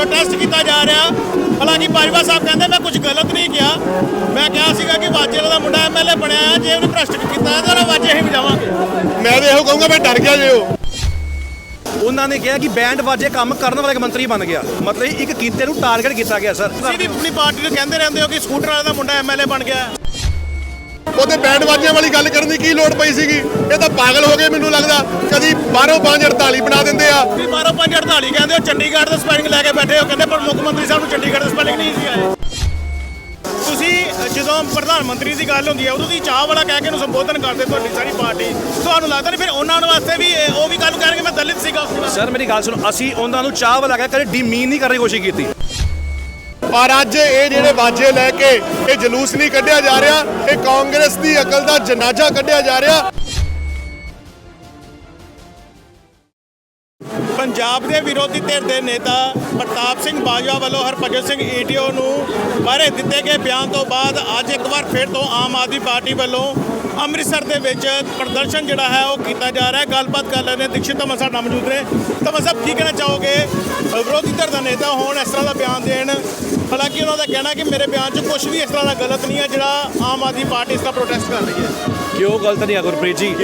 Protest ਕੀਤਾ ਜਾ ਰਿਹਾ। ਹਾਲਾਂਕਿ ਬਾਜਵਾ ਸਾਹਿਬ ਕਹਿੰਦੇ ਮੈਂ ਕੁਝ ਗਲਤ ਨਹੀਂ ਕਿਹਾ। ਮੈਂ ਕਿਹਾ ਸੀਗਾ ਕਿ ਵਾਜੇ ਦਾ ਮੁੰਡਾ ਐਮਐਲਏ ਬਣਿਆ ਹੈ, ਜੇ ਉਹਨੇ ਭ੍ਰਸ਼ਟ ਕੀਤਾ ਹੈ ਤਾਂ ਵਾਜੇ ਹੀ ਵਜਾਵਾਂਗੇ ਮੈਂ ਤਾਂ ਇਹੋ ਕਹੂੰਗਾ ਮੈਂ ਡਰ ਗਿਆ ਜੇ ਉਹ। ਉਹਨਾਂ ਨੇ ਕਿਹਾ ਕਿ ਬੈਂਡ ਵਾਜੇ ਕੰਮ ਕਰਨ ਵਾਲਾ ਇੱਕ ਮੰਤਰੀ ਬਣ ਗਿਆ। ਮਤਲਬ ਇੱਕ ਕੀਤੇ ਨੂੰ ਟਾਰਗੇਟ ਕੀਤਾ ਗਿਆ ਸਰ। ਤੁਸੀਂ ਵੀ ਆਪਣੀ ਪਾਰਟੀ ਨੂੰ ਕਹਿੰਦੇ ਰਹਿੰਦੇ ਹੋ ਕਿ ਸਕੂਟਰ ਵਾਲੇ ਦਾ ਮੁੰਡਾ ਐਮਐਲਏ ਬਣ ਗਿਆ। ਉਹਦੇ ਬੈਂਡ ਵਾਜਿਆਂ ਵਾਲੀ ਗੱਲ ਕਰਨ ਦੀ ਕੀ ਲੋੜ ਪਈ ਸੀਗੀ? ਇਹ ਤਾਂ ਪਾਗਲ ਹੋ ਗਏ ਮੈਨੂੰ ਲੱਗਦਾ। ਕਦੀ ਬਾਹਰੋਂ 548 ਬਣਾ ਦਿੰਦੇ ਆ। ਤੁਸੀਂ ਬਾਰੋ ਪੰਜ 48 ਕਹਿੰਦੇ ਹੋ ਚੰਡੀਗੜ੍ਹ ਦਾ ਸਪੈਲਿੰਗ ਲੈ ਕੇ ਬੈਠੇ ਹੋ। ਕਹਿੰਦੇ ਪਰ ਮੁੱਖ ਮੰਤਰੀ ਸਾਹਿਬ ਨੂੰ ਚੰਡੀਗੜ੍ਹ ਦਾ ਸਪੈਲਿੰਗ ਨਹੀਂ ਸੀ ਆਇਆ। ਤੁਸੀਂ ਜਦੋਂ ਪ੍ਰਧਾਨ ਮੰਤਰੀ ਦੀ ਗੱਲ ਹੁੰਦੀ ਹੈ ਉਦੋਂ ਦੀ ਚਾਹ ਵਾਲਾ ਕਹਿ ਕੇ ਨੂੰ ਸੰਬੋਧਨ ਕਰਦੇ ਤੁਹਾਡੀ ਸਾਰੀ ਪਾਰਟੀ। ਤੁਹਾਨੂੰ ਲੱਗਦਾ ਨਹੀਂ ਫਿਰ ਉਹਨਾਂ ਨੂੰ ਵਾਸਤੇ ਵੀ ਉਹ ਵੀ ਗੱਲ ਕਹਿਣਗੇ ਮੈਂ ਦਲਿਤ ਸੀਗਾ। ਸਰ ਮੇਰੀ ਗੱਲ ਸੁਣੋ ਅਸੀਂ ਉਹਨਾਂ ਨੂੰ ਚਾਹ ਵਾਲਾ ਕਹਿ ਕਦੇ ਡਿਮੀਨ ਨਹੀਂ ਕਰਨ ਦੀ ਕੋਸ਼ਿਸ਼ ਕੀਤੀ। ਪਰ ਅੱਜ ਇਹ ਜਿਹੜੇ ਵਾਜੇ ਲੈ ਕੇ ਇਹ ਜਲੂਸ ਨਹੀਂ ਕੱਢਿਆ ਜਾ ਰਿਹਾ, ਇਹ ਕਾਂਗਰਸ ਦੀ ਅਕਲ ਦਾ ਜਨਾਜ਼ਾ ਕੱਢਿਆ ਜਾ ਰਿਹਾ। ਪੰਜਾਬ ਦੇ ਵਿਰੋਧੀ ਧਿਰ ਦੇ ਨੇਤਾ ਪ੍ਰਤਾਪ ਸਿੰਘ ਬਾਜਵਾ ਵੱਲੋਂ ਹਰਭਜਨ ਸਿੰਘ ਈਟੀਓ ਨੂੰ ਬਾਰੇ ਦਿੱਤੇ ਗਏ ਬਿਆਨ ਤੋਂ ਬਾਅਦ ਅੱਜ ਇੱਕ ਵਾਰ ਫਿਰ ਤੋਂ ਆਮ ਆਦਮੀ ਪਾਰਟੀ ਵੱਲੋਂ ਅੰਮ੍ਰਿਤਸਰ ਦੇ ਵਿੱਚ ਪ੍ਰਦਰਸ਼ਨ ਜਿਹੜਾ ਹੈ ਉਹ ਕੀਤਾ ਜਾ ਰਿਹਾ ਹੈ। ਗੱਲਬਾਤ ਕਰ ਲੈਂਦੇ ਹਾਂ। ਦੀਕਸ਼ਿਤ ਧਮਾ ਸਾਡੇ ਨਾਲ ਮੌਜੂਦ ਨੇ। ਧਮਾ ਸਾਹਿਬ, ਕੀ ਕਹਿਣਾ ਚਾਹੋਗੇ? ਵਿਰੋਧੀ ਧਿਰ ਦਾ ਨੇਤਾ ਹੋਣ ਇਸ ਤਰ੍ਹਾਂ ਦਾ ਬਿਆਨ ਦੇਣ। ਹਾਲਾਂਕਿ ਉਹਨਾਂ ਦਾ ਕਹਿਣਾ ਕਿ ਮੇਰੇ ਬਿਆਨ 'ਚ ਕੁਝ ਵੀ ਇਸ ਤਰ੍ਹਾਂ ਦਾ ਗਲਤ ਨਹੀਂ ਹੈ, ਜਿਹੜਾ ਆਮ ਆਦਮੀ ਪਾਰਟੀ ਇਸ ਦਾ ਪ੍ਰੋਟੈਸਟ ਕਰ ਰਹੀ ਹੈ। ਕਿਉਂ ਗਲਤ ਨਹੀਂ ਆ ਗੁਰਪ੍ਰੀਤ ਜੀ?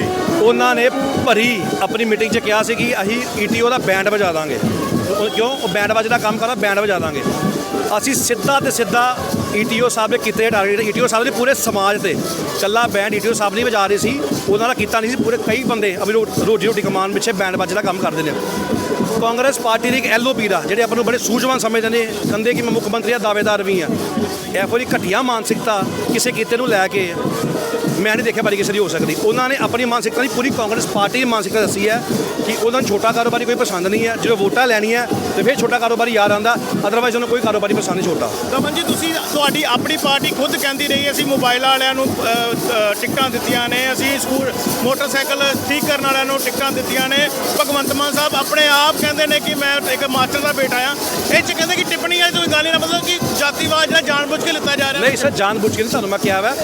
ਉਹਨਾਂ ਨੇ ਭਰੀ ਆਪਣੀ ਮੀਟਿੰਗ 'ਚ ਕਿਹਾ ਸੀ ਕਿ ਅਸੀਂ ਈਟੀਓ ਦਾ ਬੈਂਡ ਵਜਾ ਦਾਂਗੇ। ਉਹ ਕਿਉਂ? ਉਹ ਬੈਂਡ ਵਜਾ ਦਾ ਕੰਮ ਕਰਦਾ, ਬੈਂਡ ਵਜਾ ਦਾਂਗੇ। ਅਸੀਂ ਸਿੱਧਾ ਤੇ ਸਿੱਧਾ ਈਟੀਓ ਸਾਹਿਬ ਦੇ ਕੀਤੇ ਟਾਰਗੇਟ ਈਟੀਓ ਸਾਹਿਬ ਦੇ ਪੂਰੇ ਸਮਾਜ ਤੇ ਕੱਲਾ ਬੈਂਡ ਈਟੀਓ ਸਾਹਿਬ ਨਹੀਂ ਵਜਾ ਰਹੇ ਸੀ, ਉਹਨਾਂ ਦਾ ਕੀਤਾ ਨਹੀਂ ਸੀ, ਪੂਰੇ ਕਈ ਬੰਦੇ ਅਭੀ ਰੋ- ਰੋਜੀ ਰੋਟੀ ਕਮਾਉਣ ਪਿੱਛੇ ਬੈਂਡ ਵੱਜ ਦਾ ਕੰਮ ਕਰਦੇ ਨੇ। ਕਾਂਗਰਸ ਪਾਰਟੀ ਦੀ ਇੱਕ ਐਲਓਪੀ ਦਾ, ਜਿਹੜੇ ਆਪਾਂ ਨੂੰ ਬੜੇ ਸੂਝਵਾਨ ਸਮਝਦੇ ਨੇ, ਕਹਿੰਦੇ ਕਿ ਮੈਂ ਮੁੱਖ ਮੰਤਰੀ ਆ, ਦਾਅਵੇਦਾਰ ਵੀ ਆ। ਇਹੋ ਜਿਹੀ ਘਟੀਆ ਮਾਨਸਿਕਤਾ ਕਿਸੇ ਕੀਤੇ ਨੂੰ ਲੈ ਕੇ ਮੈਂ ਨਹੀਂ ਦੇਖਿਆ ਬਾਰੀ ਕਿਸੇ ਦੀ ਹੋ ਸਕਦੀ। ਉਹਨਾਂ ਨੇ ਆਪਣੀ ਮਾਨਸਿਕਤਾ ਦੀ ਪੂਰੀ ਕਾਂਗਰਸ ਪਾਰਟੀ ਦੀ ਮਾਨਸਿਕਤਾ ਦੱਸੀ ਹੈ ਕਿ ਉਹਨਾਂ ਨੂੰ ਛੋਟਾ ਕਾਰੋਬਾਰੀ ਕੋਈ ਪਸੰਦ ਨਹੀਂ ਹੈ। ਜਦੋਂ ਵੋਟਾਂ ਲੈਣੀਆਂ ਤੇ ਫਿਰ ਛੋਟਾ ਕਾਰੋਬਾਰੀ ਯਾਦ ਆਂਦਾ ਅਦਰਵਾਈਜ਼ ਉਹਨੂੰ ਕੋਈ ਕਾਰੋਬਾਰੀ ਪਸੰਦ ਨਹੀਂ ਛੋਟਾ। ਦਮਨ ਜੀ ਤੁਸੀਂ ਤੁਹਾਡੀ ਆਪਣੀ ਪਾਰਟੀ ਖੁਦ ਕਹਿੰਦੀ ਰਹੀ ਅਸੀਂ ਮੋਬਾਈਲ ਵਾਲਿਆਂ ਨੂੰ ਟਿਕਟਾਂ ਦਿੱਤੀਆਂ ਨੇ ਅਸੀਂ ਸਕੂਲ ਮੋਟਰਸਾਈਕਲ ਠੀਕ ਕਰਨ ਵਾਲਿਆਂ ਨੂੰ ਟਿਕਟਾਂ ਦਿੱਤੀਆਂ ਨੇ। ਭਗਵੰਤ ਮਾਨ ਸਾਹਿਬ ਆਪਣੇ ਆਪ ਕਹਿੰਦੇ ਨੇ ਕਿ ਮੈਂ ਇੱਕ ਮਾਸਟਰ ਦਾ ਬੇਟਾ ਆ ਇਹ ਚ ਕਹਿੰਦੇ ਕਿ ਟਿੱਪਣੀ ਵਾਲੀ ਕੋਈ ਗੱਲ ਨਾ ਮਤਲਬ ਕਿ ਜਾਤੀਵਾਦ ਜਿਹੜਾ ਜਾਣਬੁੱਝ ਕੇ ਲਿੱਤਾ ਜਾ ਰਿਹਾ। ਨਹੀਂ ਸਰ ਜਾਣ ਬੁੱਝ ਕੇ ਨਹੀਂ ਤੁਹਾਨੂੰ ਮੈਂ ਕਿਹਾ ਵਾ।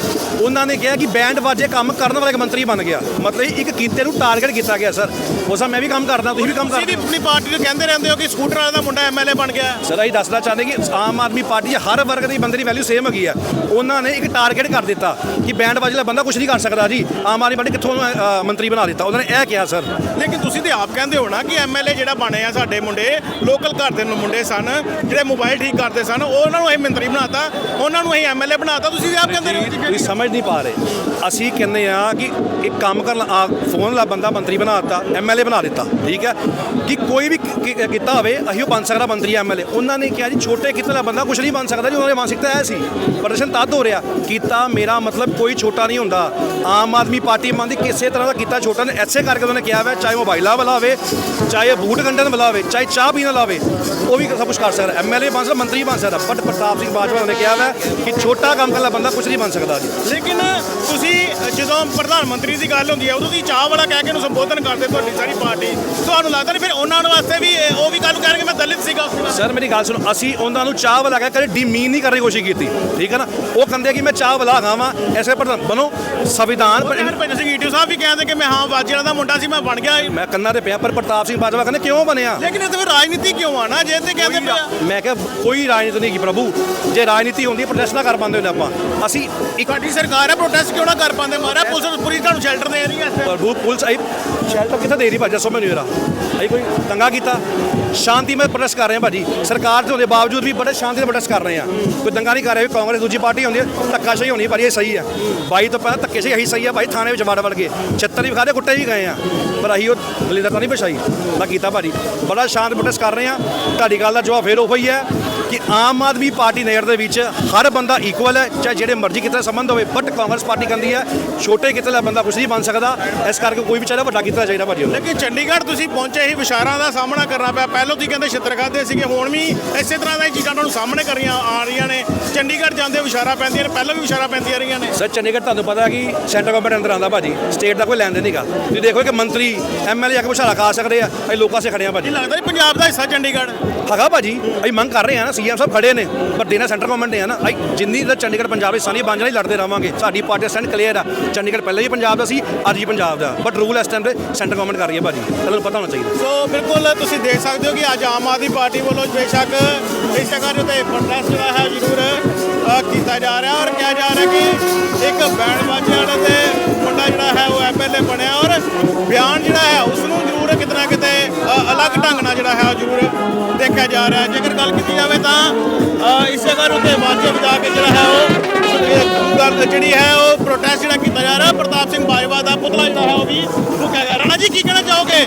ਉਹਨਾਂ ਨੇ ਕਿਹਾ ਕਿ ਬੈਂਡ ਵਾਜੇ ਕੰਮ ਕਰਨ ਵਾਲਾ ਇੱਕ ਮੰਤਰੀ ਬਣ ਗਿਆ। ਮਤਲਬ ਇੱਕ ਕੀਤੇ ਨੂੰ ਟਾਰਗੇਟ ਕੀਤਾ ਗਿਆ ਸਰ ਉਹ ਸਾ ਮੈਂ ਵੀ ਕੰਮ ਕਰਦਾ ਤੁਸੀਂ ਵੀ ਕੰਮ ਤੁਸੀਂ ਵੀ ਕਰਦੇ। ਹੋ ਆਪਣੀ ਪਾਰਟੀ ਨੂੰ ਕਹਿੰਦੇ ਰਹਿੰਦੇ ਹੋ ਕਿ ਸਕੂਟਰ ਵਾਲੇ ਦਾ ਮੁੰਡਾ ਐਮਐਲਏ ਬਣ ਗਿਆ। ਸਰ ਅਸੀਂ ਦੱਸਣਾ ਚਾਹੁੰਦੇ ਕਿ ਆਮ ਆਦਮੀ ਪਾਰਟੀ ਹਰ ਵਰਗ ਦੀ ਬੰਦੇ ਦੀ ਵੈਲਿਊ ਸੇਮ ਹੈਗੀ ਆ। ਉਹਨਾਂ ਨੇ ਇੱਕ ਟਾਰਗੇਟ ਕਰ ਦਿੱਤਾ ਕਿ ਬੈਂਡ ਵਾਜੇ ਦਾ ਬੰਦਾ ਕੁਝ ਨਹੀਂ ਕਰ ਸਕਦਾ ਜੀ। ਆਮ ਆਦਮੀ ਪਾਰਟੀ ਕਿੱਥੋਂ ਮੰਤਰੀ ਬਣਾ ਦਿੱਤਾ? ਉਹਨਾਂ ਨੇ ਇਹ ਕਿਹਾ ਸਰ ਲੇਕਿਨ ਤੁਸੀਂ ਤੇ ਆਪ ਕਹਿੰਦੇ ਹੋ ਨਾ ਕਿ ਐਮਐਲਏ ਜਿਹੜਾ ਬਣੇ ਆ ਸਾਡੇ ਮੁੰਡੇ ਲੋਕਲ ਘਰ ਦੇ ਮੁੰਡੇ ਸਨ ਜਿਹੜੇ ਮੋਬਾਈਲ ਠੀਕ ਕਰਦੇ ਸਨ ਉਹਨਾਂ ਨੂੰ ਅਸੀਂ ਮੰਤਰੀ ਬਣਾਤਾ ਉਹਨਾਂ ਨੂੰ ਅਸੀਂ ਐਮਐਲਏ ਬਣਾਤਾ ਤੁਸੀਂ ਤੇ ਆਪ ਕਹਿੰਦੇ ਰਹੇ ਤੁਸੀਂ ਸਮਝ ਨਹੀਂ ਪਾ ਰਹੇ। ਅਸੀਂ ਕਹਿੰਦੇ ਆ ਕਿ ਇੱਕ ਕੰਮ ਕਰਨ ਆ ਫੋਨ ਵਾਲਾ ਬੰਦਾ ਮੰਤਰੀ ਬਣਾ ਦਿੱਤਾ ਐਮਐਲਏ ਬਣਾ ਦਿੱਤਾ, ਠੀਕ ਹੈ? ਕਿ ਕੋਈ ਵੀ ਕੀ- ਕੀਤਾ ਹੋਵੇ, ਅਸੀਂ ਉਹ ਬਣ ਸਕਦਾ ਮੰਤਰੀ ਐਮਐਲਏ ਉਹਨਾਂ ਨੇ ਕਿਹਾ ਜੀ, ਛੋਟੇ ਕਿਤੇ ਦਾ ਬੰਦਾ ਕੁਝ ਨਹੀਂ ਬਣ ਸਕਦਾ ਜੀ, ਉਹਨਾਂ ਦੀ ਮਾਨਸਿਕਤਾ ਐ ਸੀ। ਪ੍ਰਦਰਸ਼ਨ ਤਦ ਹੋ ਰਿਹਾ। ਕੀਤਾ ਮੇਰਾ ਮਤਲਬ ਕੋਈ ਛੋਟਾ ਨਹੀਂ ਹੁੰਦਾ। ਆਮ ਆਦਮੀ ਪਾਰਟੀ ਮੰਨਦੀ ਕਿਸੇ ਤਰ੍ਹਾਂ ਦਾ ਕੀਤਾ ਛੋਟਾ ਨੇ ਐਸੇ ਕਰਕੇ ਉਹਨਾਂ ਨੇ ਕਿਹਾ ਵਾ, ਚਾਹੇ ਮੋਬਾਈਲਾਂ ਵਾਲਾ ਹੋਵੇ, ਚਾਹੇ ਬੂਟ ਗੰਡਨ ਵਾਲਾ ਹੋਵੇ, ਚਾਹੇ ਚਾਹ ਪੀਣ ਵਾਲਾ ਹੋਵੇ, ਉਹ ਵੀ ਸਭ ਕੁਝ ਕਰ ਸਕਦਾ। ਐਮਐਲਏ ਬਣ ਸਕਦਾ, ਮੰਤਰੀ ਬਣ ਸਕਦਾ। ਬਟ ਪ੍ਰਤਾਪ ਸਿੰਘ ਬਾਜਵਾ ਨੇ ਕਿਹਾ ਵਾ ਕਿ ਛੋਟਾ ਕੰਮ ਕਰਨ ਵਾਲਾ ਬੰਦਾ ਕੁਝ ਨਹੀਂ ਬਣ ਸਕਦਾ ਜੀ। ਲੇਕਿਨ ਤੁਸੀਂ ਜਦੋਂ ਪ੍ਰਧਾਨ ਮੰਤਰੀ ਦੀ ਗੱਲ ਹੁੰਦੀ ਹੈ ਉਦੋਂ ਦੀ ਚਾਹ ਵਾਲਾ ਕਹਿ ਕੇ ਨੂੰ ਸੰਬੋਧਨ ਕਰਦੇ ਤੁਹਾਡੀ ਸਾਰੀ ਪਾਰਟੀ। ਤੁਹਾਨੂੰ ਲੱਗਦਾ ਨਹੀਂ ਫਿਰ ਉਹਨਾਂ ਨੂੰ ਵਾਸਤੇ ਵੀ ਉਹ ਵੀ ਗੱਲ ਕਹਿਣਗੇ ਮੈਂ ਦਲਿਤ ਸੀਗਾ। ਸਰ ਮੇਰੀ ਗੱਲ ਸੁਣੋ ਅਸੀਂ ਉਹਨਾਂ ਨੂੰ ਚਾਹ ਵਾਲਾ ਕਹਿ ਕਦੇ ਡਿਮੀਨ ਨਹੀਂ ਕਰਨ ਦੀ ਕੋਸ਼ਿਸ਼ ਕੀਤੀ ਠੀਕ ਹੈ ਨਾ? ਉਹ ਕਹਿੰਦੇ ਕਿ ਮੈਂ ਚਾਹ ਵਾਲਾ ਖਾਵਾਂ ਐਸੇ ਪਰ ਬਣੋ ਸੰਵਿਧਾਨ ਪਰ- ਹਰਭਜਨ ਸਿੰਘ ਈਟੂ ਸਾਹਿਬ ਵੀ ਕਹਿੰਦੇ ਕਿ ਮੈਂ ਹਾਂ ਵਾਜੇਲਾ ਦਾ ਮੁੰਡਾ ਸੀ ਮੈਂ ਬਣ ਗਿਆ। ਮੈਂ ਕੰਨਾਂ ਤੇ ਪਿਆ ਪਰ ਪ੍ਰਤਾਪ ਸਿੰਘ ਬਾਜਵਾ ਕਹਿੰਦੇ ਕਿਉਂ ਬਣਿਆ? ਲੇਕਿਨ ਇਹ ਰਾਜਨੀਤੀ ਕਿਉਂ ਆ ਨਾ? ਜੇ ਤੇ ਕਹਿੰਦੇ ਮੈਂ ਕਿਹਾ ਕੋਈ ਰਾਜਨੀਤੀ ਨਹੀਂ ਕੀ ਪ੍ਰਭੂ। ਜੇ ਰਾਜਨੀਤੀ ਹੁੰਦੀ ਪ੍ਰੋਟੈਸਟ ਨਾ ਕਰ ਪਾਉਂਦੇ ਹੁੰਦੇ ਆਪਾਂ। ਅਸੀਂ ਇੱਕ ਸਾਡੀ ਸਰਕਾਰ ਹੈ ਪ੍ਰੋਟੈਸਟ ਕਿਉਂ ਨਾ ਕਰ ਪਾਉਂਦੇ ਮਾਰਾ ਪੁਲਿਸ ਪੂਰੀ ਤੁਹਾਨੂੰ ਸ਼ੈਲਟਰ ਦੇ ਰਹੀ ਹੈ ਇੱਥੇ। ਪ੍ਰਭੂ ਪੁਲਿਸ ਆਈ ਸ਼ੈਲਟਰ ਕਿੱਥੇ ਦੇ ਰਹੀ ਭਾਜੀ? ਸਮਝ ਨਹੀਂ ਆ ਰਿਹਾ ਅਸੀਂ ਕੋਈ ਦੰਗਾ ਕੀਤਾ? ਸ਼ਾਂਤੀ ਮੈਂ ਪ੍ਰੋਟੈਸਟ ਕਰ ਰਹੇ ਹਾਂ ਭਾਜੀ। ਸਰਕਾਰ ਦੇ ਬਾਵਜੂਦ ਵੀ ਬੜੇ ਸ਼ਾਂਤੀ ਨਾਲ ਪ੍ਰੋਟੈਸਟ ਕਰ ਰਹੇ ਹਾਂ ਕੋਈ ਦੰਗਾ ਨਹੀਂ ਕਰ ਰਹੇ, ਕਾਂਗਰਸ ਦੂਜੀ ਪਾਰਟੀ ਹੁੰਦੀ ਹੈ ਧੱਕਾਸ਼ਾਹੀ ਹੋਣੀ ਭਾਜੀ, ਇਹ ਸਹੀ ਹੈ। ਬਾਈ ਤੋਂ ਪਹਿਲਾਂ ਧੱਕੇਸ਼ਾਹੀ ਇਹੀ ਸਹੀ ਆ ਭਾਈ ਥਾਣੇ ਵਿੱਚ ਵੜ ਵੜ ਕੇ। ਛੱਤਰ ਵੀ ਖਾਦੇ, ਕੁੱਟੇ ਵੀ ਗਏ ਆ। ਪਰ ਅਸੀਂ ਉਹ ਦਲਿੱਦਰ ਤਾਂ ਨਹੀਂ ਪਛਾਈ ਮੈਂ ਕੀਤਾ ਭਾਜੀ। ਬੜਾ ਸ਼ਾਂਤ ਪ੍ਰੋਟੈਸਟ ਕਰ ਰਹੇ ਹਾਂ ਤੁਹਾਡੀ ਗੱਲ ਦਾ ਜਵਾਬ ਫੇਰ ਉਹੀ ਹੈ। ਕਿ ਆਮ ਆਦਮੀ ਪਾਰਟੀ ਨਜ਼ਰ ਦੇ ਵਿੱਚ ਹਰ ਬੰਦਾ ਇਕੁਅਲ ਹੈ ਚਾਹੇ ਜਿਹੜੇ ਮਰਜ਼ੀ ਕਿਤੇ ਦਾ ਸੰਬੰਧ ਹੋਵੇ ਬਟ ਕਾਂਗਰਸ ਪਾਰਟੀ ਕਹਿੰਦੀ ਹੈ ਛੋਟੇ ਕਿਤੇ ਦਾ ਬੰਦਾ ਕੁਝ ਨਹੀਂ ਬਣ ਸਕਦਾ ਇਸ ਕਰਕੇ ਕੋਈ ਵੀ ਚਾਹੇ ਵੱਡਾ ਕੀਤਾ ਚਾਹੀਦਾ ਭਾਜੀ ਲੇਕਿਨ ਚੰਡੀਗੜ੍ਹ ਤੁਸੀਂ ਪਹੁੰਚੇ ਹੀ ਵਿਸ਼ਾਰਾਂ ਦਾ ਸਾਹਮਣਾ ਕਰਨਾ ਪਿਆ। ਪਹਿਲਾਂ ਤੁਸੀਂ ਕਹਿੰਦੇ ਛਿੱਤਰ ਖਾਦੇ ਸੀਗੇ ਹੁਣ ਵੀ ਇਸੇ ਤਰ੍ਹਾਂ ਦੀਆਂ ਚੀਜ਼ਾਂ ਤੁਹਾਨੂੰ ਸਾਹਮਣੇ ਕਰੀਆਂ ਆ ਰਹੀਆਂ ਨੇ। ਚੰਡੀਗੜ੍ਹ ਜਾਂਦੇ ਵਿਸ਼ਾਰਾ ਪੈਂਦੀਆਂ ਨੇ ਪਹਿਲਾਂ ਵੀ ਵਿਸ਼ਾਰਾ ਪੈਂਦੀਆਂ ਰਹੀਆਂ ਨੇ। ਸਰ ਚੰਡੀਗੜ੍ਹ ਤੁਹਾਨੂੰ ਪਤਾ ਕਿ ਸੈਂਟਰ ਗਵਰਨਮੈਂਟ ਅੰਦਰ ਆਉਂਦਾ ਭਾਜੀ ਸਟੇਟ ਦਾ ਕੋਈ ਲੈਣ ਦੇਣ ਨਹੀਂਗਾ। ਤੁਸੀਂ ਦੇਖੋ ਕਿ ਮੰਤਰੀ ਐਮਐਲਏ ਆ ਕੇ ਬੁਸ਼ਾਰਾ ਖਾ ਸਕਦੇ ਆ ਅਸੀਂ ਲੋਕਾਂ ਸੇ ਖੜੇ ਆ ਭਾਜੀ। ਲੱਗਦਾ ਨਹੀਂ ਪੰਜਾਬ ਦਾ ਹਿੱਸਾ ਚੰਡੀਗੜ੍ਹ। ਹੈਗਾ ਭਾਜੀ ਅਸੀਂ ਮੰਗ ਕਰ ਰਹੇ ਆ ਨਾ ਸੀਐਮ ਸਾਹਿਬ ਖੜੇ ਨੇ, ਪਰ ਦੇਣਾ ਸੈਂਟਰ ਗਵਰਨਮੈਂਟ ਨੇ ਆ ਨਾ। ਆਈ, ਜਿੰਨੀ ਤਾਂ ਚੰਡੀਗੜ੍ਹ ਪੰਜਾਬ ਵਿੱਚ ਸਾਰੀ ਬਾਂਝਾਂ ਲਈ ਲੜਦੇ ਰਵਾਂਗੇ। ਸਾਡੀ ਪਾਰਟੀ ਸਟੈਂਡ ਕਲੀਅਰ ਆ। ਚੰਡੀਗੜ੍ਹ ਪਹਿਲਾਂ ਹੀ ਪੰਜਾਬ ਦਾ ਸੀ, ਅੱਜ ਵੀ ਪੰਜਾਬ ਦਾ। ਬਟ ਰੂਲ ਇਸ ਟਾਈਮ ਤੇ ਸੈਂਟਰ ਗਵਰਨਮੈਂਟ ਕਰ ਰਹੀ ਹੈ ਭਾਜੀ। ਤੁਹਾਨੂੰ ਪਤਾ ਹੋਣਾ ਚਾਹੀਦਾ। ਸੋ ਬਿਲਕੁਲ ਤੁਸੀਂ ਦੇਖ ਸਕਦੇ ਹੋ ਕਿ ਅੱਜ ਆਮ ਆਦਮੀ ਪਾਰਟੀ ਵੱਲੋਂ ਬੇਸ਼ੱਕ ਇਸ ਜਗ੍ਹਾ ਦੇ ਉੱਤੇ ਪ੍ਰੋਟੈਸਟ ਜਿਹੜਾ ਹੈ ਜ਼ਰੂਰ ਕੀਤਾ ਜਾ ਰਿਹਾ। ਔਰ ਕਿਹਾ ਜਾ ਰਿਹਾ ਕਿ ਇੱਕ ਬੈਂਡ ਬਾਜੇ ਤੇ ਮੁੰਡਾ ਜਿਹੜਾ ਹੈ ਉਹ ਐਮਐਲਏ ਬਣਿਆ। ਔਰ ਬਿਆਨ ਜਿਹੜਾ ਦੇਖਿਆ ਜਾ ਰਿਹਾ ਜੇਕਰ ਗੱਲ ਕੀਤੀ ਜਾਵੇ ਤਾਂ ਅ, ਇਸ ਉੱਤੇ ਵਾਜੇ ਵਜਾ ਕੇ ਜਿਹੜਾ ਹੈ ਉਹ ਗੱਲ ਜਿਹੜੀ ਹੈ ਉਹ ਪ੍ਰੋਟੈਸਟ ਜਿਹੜਾ ਕੀਤਾ ਜਾ ਰਿਹਾ। ਪ੍ਰਤਾਪ ਸਿੰਘ ਬਾਜਵਾ ਦਾ ਪੁਤਲਾ ਜਿਹੜਾ ਹੈ ਉਹ ਵੀ ਫੂਕਿਆ ਗਿਆ। ਰਾਣਾ ਜੀ ਕੀ ਕਹਿਣਾ ਚਾਹੋਗੇ?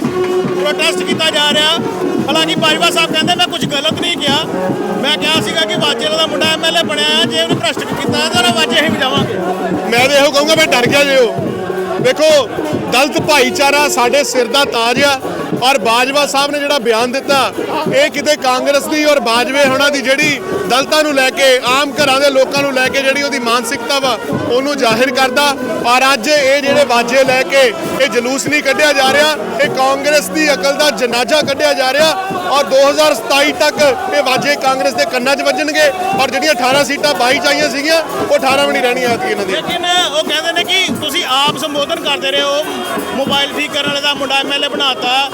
ਪ੍ਰੋਟੈਸਟ ਕੀਤਾ ਜਾ ਰਿਹਾ। ਹਾਲਾਂਕਿ ਬਾਜਵਾ ਸਾਹਿਬ ਕਹਿੰਦੇ ਮੈਂ ਕੁਝ ਗਲਤ ਨਹੀਂ ਕਿਹਾ। ਮੈਂ ਕਿਹਾ ਸੀਗਾ ਕਿ ਵਾਜੇ ਦਾ ਮੁੰਡਾ ਐਮਐਲਏ ਬਣਿਆ ਜੇ ਉਹਨੇ ਭ੍ਰਸ਼ਟ ਕੀਤਾ ਤਾਂ ਉਹਦਾ ਵਾਜੇ ਅਸੀਂ ਵਜਾਵਾਂਗੇ ਮੈਂ ਤਾਂ ਇਹੋ ਕਹੂੰਗਾ ਮੈਂ ਡਰ ਗਿਆ ਜੇ ਉਹ। ਦੇਖੋ ਦਲਿਤ ਭਾਈਚਾਰਾ ਸਾਡੇ ਸਿਰ ਦਾ ਤਾਜ ਆ। ਔਰ ਬਾਜਵਾ ਸਾਹਿਬ ਨੇ ਜਿਹੜਾ ਬਿਆਨ ਦਿੱਤਾ, ਇਹ ਕਿਤੇ ਕਾਂਗਰਸ ਦੀ ਔਰ ਬਾਜਵੇ ਹੋਣਾ ਦੀ ਜਿਹੜੀ ਦਲਤਾਂ ਨੂੰ ਲੈ ਕੇ, ਆਮ ਘਰਾਂ ਦੇ ਲੋਕਾਂ ਨੂੰ ਲੈ ਕੇ ਜਿਹੜੀ ਉਹਦੀ ਮਾਨਸਿਕਤਾ ਵਾ, ਉਹਨੂੰ ਜ਼ਾਹਿਰ ਕਰਦਾ। ਔਰ ਅੱਜ ਇਹ ਜਿਹੜੇ ਬਾਜੇ ਲੈ ਕੇ ਇਹ ਜਲੂਸ ਨਹੀਂ ਕੱਢਿਆ ਜਾ ਰਿਹਾ, ਇਹ ਕਾਂਗਰਸ ਦੀ ਅਕਲ ਦਾ ਜਨਾਜ਼ਾ ਕੱਢਿਆ ਜਾ ਰਿਹਾ ਔਰ 2027 ਤੱਕ ਇਹ ਬਾਜੇ ਕਾਂਗਰਸ ਦੇ ਕੰਨਾਂ 'ਚ ਵੱਜਣਗੇ ਔਰ ਜਿਹੜੀਆਂ 18 ਸੀਟਾਂ 22 ਚਾਹੀਆਂ ਸੀਗੀਆਂ, ਉਹ 18 ਵੀ ਨਹੀਂ ਰਹਿਣੀਆਂ ਐਤਕੀ ਇਹਨਾਂ ਦੀਆਂ। ਲੇਕਿਨ ਉਹ ਕਹਿੰਦੇ ਨੇ ਕਿ ਤੁਸੀਂ ਆਪ ਸੰਬੋਧਨ ਕਰਦੇ ਰਹੇ ਹੋ, ਮੋਬਾਈਲ ਠੀਕ ਕਰਨ ਵਾਲੇ ਦਾ ਮੁੰਡਾ ਐਮਐਲਏ ਬਣਾਤਾ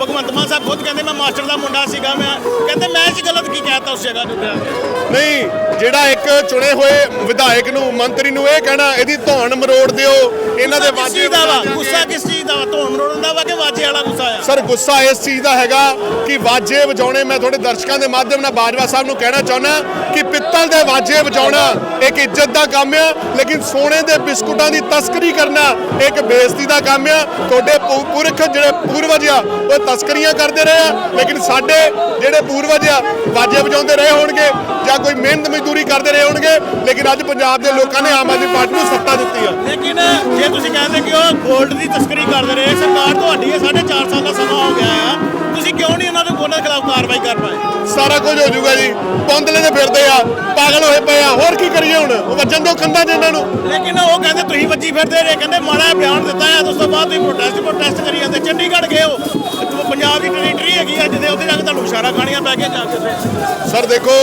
ਭਗਵੰਤ ਮਾਨ ਸਾਹਿਬ ਖੁਦ ਕਹਿੰਦੇ ਮੈਂ ਮਾਸਟਰ ਦਾ ਮੁੰਡਾ ਸੀਗਾ ਮੈਂ। ਕਹਿੰਦੇ ਮੈਂ ਇਸ ਗਲਤ ਕੀ ਕਹਿਤਾ ਉਸ ਜਗ੍ਹਾ ਉੱਤੇ ਨਹੀਂ ਜਿਹੜਾ ਇੱਕ ਚੁਣੇ ਹੋਏ ਵਿਧਾਇਕ ਨੂੰ ਮੰਤਰੀ ਨੂੰ ਇਹ ਕਹਿਣਾ ਇਹਦੀ ਧੌਣ ਮਰੋੜ ਦਿਓ। ਇਹਨਾਂ ਦੇ ਵਾਜੇ ਦਾ ਵਾ? ਗੁੱਸਾ ਕਿਸ ਚੀਜ਼ ਦਾ ਵਾ? ਧੋਣ ਮਰੋੜਨ ਦਾ ਵਾ ਕਿ ਵਾਜੇ ਵਾਲਾ ਗੁੱਸਾ ਆ? ਸਰ ਗੁੱਸਾ ਇਸ ਚੀਜ਼ ਦਾ ਹੈਗਾ ਕਿ ਵਾਜੇ ਵਜਾਉਣੇ ਮੈਂ ਤੁਹਾਡੇ ਦਰਸ਼ਕਾਂ ਦੇ ਮਾਧਿਅਮ ਨਾਲ ਬਾਜਵਾ ਸਾਹਿਬ ਨੂੰ ਕਹਿਣਾ ਚਾਹੁੰਦਾ ਕਿ ਪਿੱਤਲ ਦੇ ਵਾਜੇ ਵਜਾਉਣਾ ਇੱਕ ਇੱਜ਼ਤ ਦਾ ਕੰਮ ਆ ਲੇਕਿਨ ਸੋਨੇ ਦੇ ਬਿਸਕੁਟਾਂ ਦੀ ਤਸਕਰੀ ਕਰਨਾ ਇੱਕ ਬੇਇੱਜ਼ਤੀ ਦਾ ਕੰਮ ਆ। ਤੁਹਾਡੇ ਪੁਰਖ ਜਿਹੜੇ ਪੂਰਵਜ ਆ ਉਹ ਤਸਕਰੀਆਂ ਕਰਦੇ ਰਹੇ ਆ, ਲੇਕਿਨ ਸਾਡੇ ਜਿਹੜੇ ਪੂਰਵਜ ਆ, ਵਾਜੇ ਵਜਾਉਂਦੇ ਰਹੇ ਹੋਣਗੇ ਜਾਂ ਕੋਈ ਮਿਹਨਤ ਮਜ਼ਦੂਰੀ ਕਰਦੇ ਰਹੇ ਹੋਣਗੇ, ਲੇਕਿਨ ਅੱਜ ਪੰਜਾਬ ਦੇ ਲੋਕਾਂ ਨੇ ਆਮ ਆਦਮੀ ਪਾਰਟੀ ਨੂੰ ਸੱਤਾ ਦਿੱਤੀ ਆ। ਲੇਕਿਨ ਜੇ ਤੁਸੀਂ ਕਹਿੰਦੇ ਕਿ ਉਹ 골ਡ ਦੀ ਤਸਕਰੀ ਕਰਦੇ ਰਹੇ, ਸਰਕਾਰ ਤੁਹਾਡੀ ਹੈ 4.5 ਸਾਲ ਦਾ ਸਮਾਂ ਹੋ ਗਿਆ ਆ ਤੁਸੀਂ ਕਿਉਂ ਨਹੀਂ ਉਹਨਾਂ ਦੇ ਉਹਨਾਂ ਦੇ ਖਿਲਾਫ ਕਾਰਵਾਈ ਕਰ ਪਾਏ? ਸਾਰਾ ਕੁਝ ਹੋ ਜਾਊਗਾ ਜੀ। ਪੌਂਦਲੇ ਦੇ ਫਿਰਦੇ ਆ ਪਾਗਲ ਹੋਏ ਪਏ ਆ। ਹੋਰ ਕੀ ਕਰੀਏ ਹੁਣ? ਉਹ ਵੱਜਣ ਦੋ ਕੰਧਾਂ 'ਚ ਇਹਨਾਂ ਨੂੰ। ਲੇਕਿਨ ਉਹ ਕਹਿੰਦੇ ਤੁਸੀਂ ਵੱਜੀ ਫਿਰਦੇ ਰਹੇ ਕਹਿੰਦੇ ਮਾੜਾ ਬਿਆਨ ਦਿੱਤਾ ਹੈ। ਉਸ ਤੋਂ ਬਾਅਦ ਤੁਸੀਂ ਪ੍ਰੋਟੈਸਟ ਪ੍ਰੋਟੈਸਟ ਕਰੀ ਜਾਂਦੇ। ਚੰਡੀਗੜ੍ਹ ਗਏ ਹੋ। ਪੰਜਾਬ ਦੀ ਟੈਰੀਟਰੀ ਹੈਗੀ ਆ ਜਿਹਦੇ ਉਹਦੇ ਜਾ ਕੇ ਤੁਹਾਨੂੰ ਇਸ਼ਾਰਾ ਖਾਣੀਆਂ ਪੈ ਗਿਆ ਜਾ ਕੇ। ਸਰ ਦੇਖੋ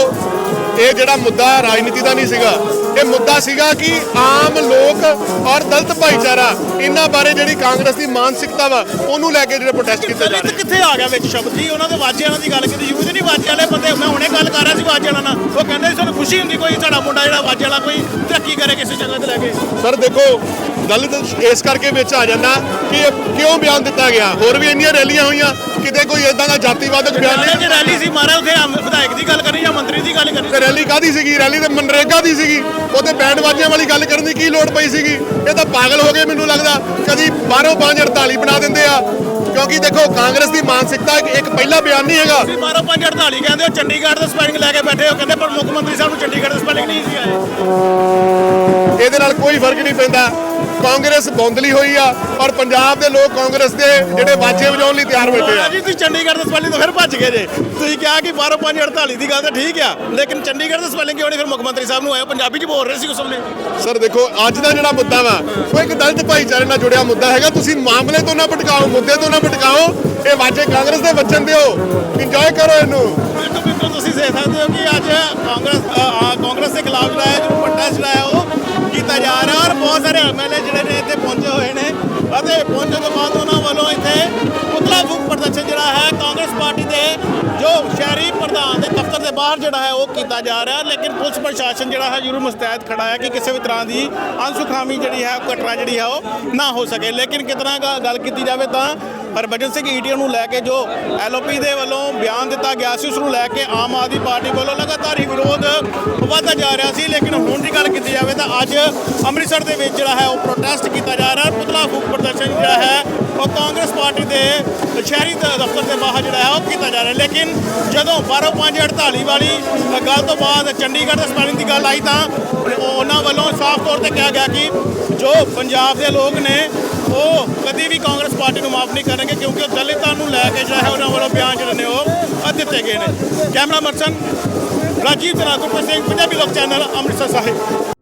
ਇਹ ਜਿਹੜਾ ਮੁੱਦਾ ਰਾਜਨੀਤੀ ਦਾ ਨਹੀਂ ਸੀਗਾ ਇਹ ਮੁੱਦਾ ਸੀਗਾ ਕਿ ਆਮ ਲੋਕ ਔਰ ਦਲਿਤ ਭਾਈਚਾਰਾ ਇਹਨਾਂ ਬਾਰੇ ਜਿਹੜੀ ਕਾਂਗਰਸ ਦੀ ਮਾਨਸਿਕਤਾ ਵਾ ਉਹਨੂੰ ਲੈ ਕੇ ਜਿਹੜੇ ਪ੍ਰੋਟੈਸਟ ਕੀਤੇ ਜਾ ਰਹੇ ਕਿੱਥੇ ਆ ਗਿਆ ਵਿੱਚ ਸ਼ਬਦ? ਜੀ ਉਹਨਾਂ ਦੇ ਵਾਜੇ ਵਾਲਿਆਂ ਦੀ ਗੱਲ ਕੀਤੀ ਜ਼ਰੂਰੀ ਨਹੀਂ ਵਾਜੇ ਵਾਲੇ ਬੰਦੇ ਮੈਂ ਹੁਣੇ ਗੱਲ ਕਰ ਰਿਹਾ ਸੀ ਵਾਜੇ ਵਾਲਿਆਂ ਨਾਲ। ਉਹ ਕਹਿੰਦੇ ਸੀ ਸਾਨੂੰ ਖੁਸ਼ੀ ਹੁੰਦੀ ਕੋਈ ਸਾਡਾ ਮੁੰਡਾ ਜਿਹੜਾ ਵਾਜੇ ਵਾਲਾ ਕੋਈ ਤਰੱਕੀ ਕਰੇ ਕਿਸੇ ਜਗ੍ਹਾ ਤੇ ਲੈ ਕੇ। ਸਰ ਦੇਖੋ ਦਲਿਤ ਇਸ ਕਰਕੇ ਵਿੱਚ ਆ ਜਾਂਦਾ ਕਿ ਕਿਉਂ ਬਿਆਨ ਦਿੱਤਾ ਗਿਆ? ਹੋਰ ਵੀ ਇੰਨੀਆਂ ਰੈਲੀਆਂ ਹੋਈਆਂ ਕਿਤੇ ਕੋਈ ਇਦਾਂ ਦਾ ਜਾਤੀਵਾਦਕ ਬਿਆਨ ਨਹੀਂ ਜੇ ਰੈਲੀ ਸੀ ਮਾਰਾ ਉੱਥੇ ਆਮ ਵਿਧਾਇਕ ਦੀ ਗੱਲ ਕਰਨੀ ਜਾਂ ਮੰਤਰੀ ਦੀ ਗੱਲ ਕਰਨੀ ਤੇ ਰੈਲੀ ਕਾਦੀ ਸੀਗੀ? ਰੈਲੀ ਤੇ ਮਨਰੇਗਾ ਦੀ ਸੀਗੀ। ਉਹਤੇ ਬੈਂਡ ਬਾਜੀਆਂ ਵਾਲੀ ਗੱਲ ਕਰਨ ਦੀ ਕੀ ਲੋੜ ਪਈ ਸੀਗੀ? ਇਹ ਤਾਂ ਪਾਗਲ ਹੋ ਗਏ ਮੈਨੂੰ ਲੱਗਦਾ। ਕਦੀ ਬਾਹਰੋਂ 548 ਬਣਾ ਦਿੰਦੇ ਆ। ਕਿਉਂਕਿ ਦੇਖੋ ਕਾਂਗਰਸ ਦੀ ਮਾਨਸਿਕਤਾ ਇੱਕ- ਪਹਿਲਾ ਬਿਆਨ ਨਹੀਂ ਹੈਗਾ। ਤੁਸੀਂ 12 5 48 ਕਹਿੰਦੇ ਹੋ ਚੰਡੀਗੜ੍ਹ ਦਾ ਸਪੈਲਿੰਗ ਲੈ ਕੇ ਬੈਠੇ ਹੋ। ਕਹਿੰਦੇ ਪਰ ਮੁੱਖ ਮੰਤਰੀ ਸਾਹਿਬ ਨੂੰ ਚੰਡੀਗੜ੍ਹ ਦਾ ਸਪੈਲਿੰਗ ਨਹੀਂ ਸੀ ਆਏ ਇਹਦੇ ਨਾਲ ਕੋਈ ਫ਼ਰਕ ਨਹੀਂ ਪੈਂਦਾ। ਕਾਂਗਰਸ ਬੌਂਦਲੀ ਹੋਈ ਆ ਔਰ ਪੰਜਾਬ ਦੇ ਲੋਕ ਕਾਂਗਰਸ ਦੇ ਜਿਹੜੇ ਬਾਜੇ ਵਜਾਉਣ ਲਈ ਤਿਆਰ ਬੈਠੇ ਆ। ਰਾਣਾ ਜੀ ਤੁਸੀਂ ਚੰਡੀਗੜ੍ਹ ਦਾ ਸਪੈਲਿੰਗ ਤੋਂ ਫਿਰ ਭੱਜ ਗਏ ਜੇ। ਤੁਸੀਂ ਕਿਹਾ ਕਿ 12 5 48 ਦੀ ਗੱਲ ਤਾਂ ਠੀਕ ਆ ਲੇਕਿਨ ਚੰਡੀਗੜ੍ਹ ਦਾ ਸਪੈਲਿੰਗ ਕਿਉਂ ਨਹੀਂ? ਫਿਰ ਮੁੱਖ ਮੰਤਰੀ ਸਾਹਿਬ ਨੂੰ ਆਇਆ ਪੰਜਾਬੀ 'ਚ ਬੋਲ ਰਹੇ ਸੀ ਉਸ ਸਮੇਂ। ਸਰ ਦੇਖੋ ਅੱਜ ਦਾ ਜਿਹੜਾ ਮੁੱਦਾ ਵਾ ਉਹ ਇੱਕ ਦਲਿਤ ਭਾਈਚਾਰੇ ਨਾਲ ਜੁੜਿਆ ਮੁੱਦਾ ਹੈਗਾ। ਤੁਸੀਂ ਮਾਮਲੇ ਤੋਂ ਨਾ ਭਟਕਾਓ ਮੁੱਦੇ ਤੋਂ ਨਾ ਭਟਕਾਓ। ਇਹ ਵਾਜੇ ਕਾਂਗਰਸ ਦੇ ਵੱਜਣ ਦਿਓ। ਇੰਜੋਏ ਕਰੋ ਇਹਨੂੰ। ਬਿਲਕੁਲ ਬਿਲਕੁਲ ਤੁਸੀਂ ਦੇਖ ਸਕਦੇ ਹੋ ਕਿ ਅੱਜ ਕਾਂਗਰਸ ਕਾਂਗਰਸ ਦੇ ਖਿਲਾਫ ਜਿਹੜਾ ਹੈ ਜੋ ਵੱਡਾ ਜਿਹੜਾ ਹੈ ਉਹ ਕੀਤਾ ਜਾ ਰਿਹਾ ਔਰ ਬਹੁਤ ਸਾਰੇ ਐਮਐਲਏ ਜਿਹੜੇ ਨੇ ਇੱਥੇ ਪਹੁੰਚੇ ਹੋਏ ਨੇ। ਅਤੇ ਪਹੁੰਚਣ ਤੋਂ ਬਾਅਦ ਉਹਨਾਂ ਵੱਲੋਂ ਇੱਥੇ ਪੁਤਲਾ ਫੂਕ ਪ੍ਰਦਰਸ਼ਨ ਜਿਹੜਾ ਹੈ ਕਾਂਗਰਸ ਪਾਰਟੀ ਦੇ ਜੋ ਸ਼ਹਿਰੀ ਪ੍ਰਧਾਨ ਦੇ ਦਫ਼ਤਰ ਦੇ ਬਾਹਰ ਜਿਹੜਾ ਹੈ ਉਹ ਕੀਤਾ ਜਾ ਰਿਹਾ, ਲੇਕਿਨ ਪੁਲਿਸ ਪ੍ਰਸ਼ਾਸਨ ਜਿਹੜਾ ਹੈ ਜ਼ਰੂਰ ਮੁਸਤੈਦ ਖੜਾ ਹੈ ਕਿ ਕਿਸੇ ਵੀ ਤਰ੍ਹਾਂ ਦੀ ਅਨਸੁਖਾਮੀ ਜਿਹੜੀ ਹੈ ਉਹ ਘਟਨਾ ਜਿਹੜੀ ਹੈ ਉਹ ਨਾ ਹੋ ਸਕੇ। ਲੇਕਿਨ ਕਿਤਨਾ ਗ- ਗੱਲ ਕੀਤੀ ਜਾਵੇ ਤਾਂ ਹਰਭਜਨ ਸਿੰਘ ਈਟੀਓ ਨੂੰ ਲੈ ਕੇ ਜੋ ਐਲਓਪੀ ਦੇ ਵੱਲੋਂ ਬਿਆਨ ਦਿੱਤਾ ਗਿਆ ਸੀ, ਉਸ ਨੂੰ ਲੈ ਕੇ ਆਮ ਆਦਮੀ ਪਾਰਟੀ ਵੱਲੋਂ ਲਗਾਤਾਰ ਹੀ ਵਿਰੋਧ ਵਧਦਾ ਜਾ ਰਿਹਾ ਸੀ। ਲੇਕਿਨ ਹੁਣ ਦੀ ਗੱਲ ਕੀਤੀ ਜਾਵੇ ਤਾਂ ਅੱਜ ਅੰਮ੍ਰਿਤਸਰ ਦੇ ਵਿੱਚ ਜਿਹੜਾ ਹੈ ਉਹ ਪ੍ਰੋਟੈਸਟ ਕੀਤਾ ਜਾ ਰਿਹਾ। ਪੁਤਲਾ ਫੂਕ ਕਾਂਗਰਸ ਪਾਰਟੀ ਦੇ ਸ਼ਹਿਰੀ ਦਫ਼ਤਰ ਦੇ ਬਾਹਰ ਜਿਹੜਾ ਹੈ, ਉਹ ਕੀਤਾ ਜਾ ਰਿਹਾ। ਲੇਕਿਨ ਜਦੋਂ 12548 ਵਾਲੀ ਗੱਲ ਤੋਂ ਬਾਅਦ ਚੰਡੀਗੜ੍ਹ ਦੇ ਸਪੈਲਿੰਗ ਦੀ ਗੱਲ ਆਈ ਤਾਂ ਉਹਨਾਂ ਵੱਲੋਂ ਸਾਫ਼ ਤੌਰ ਤੇ ਕਿਹਾ ਗਿਆ ਕਿ ਜੋ ਪੰਜਾਬ ਦੇ ਲੋਕ ਨੇ, ਉਹ ਕਦੀ ਵੀ ਕਾਂਗਰਸ ਪਾਰਟੀ ਨੂੰ ਮਾਫ ਨਹੀਂ ਕਰਨਗੇ, ਕਿਉਂਕਿ ਉਹ ਦਲਿਤਾਂ ਨੂੰ ਲੈ ਕੇ ਜਿਹੜਾ ਹੈ, ਉਹਨਾਂ ਵੱਲੋਂ ਬਿਆਨ ਜਿਹੜੇ ਨੇ, ਉਹ ਦਿੱਤੇ ਗਏ ਨੇ। ਕੈਮਰਾ ਪਰਸਨ ਰਾਜੀਵ ਜਨਾਕੁਰ ਸਿੰਘ, ਪੰਜਾਬੀ ਲੋਕ ਚੈਨਲ, ਅੰਮ੍ਰਿਤਸਰ ਸਾਹਿਬ।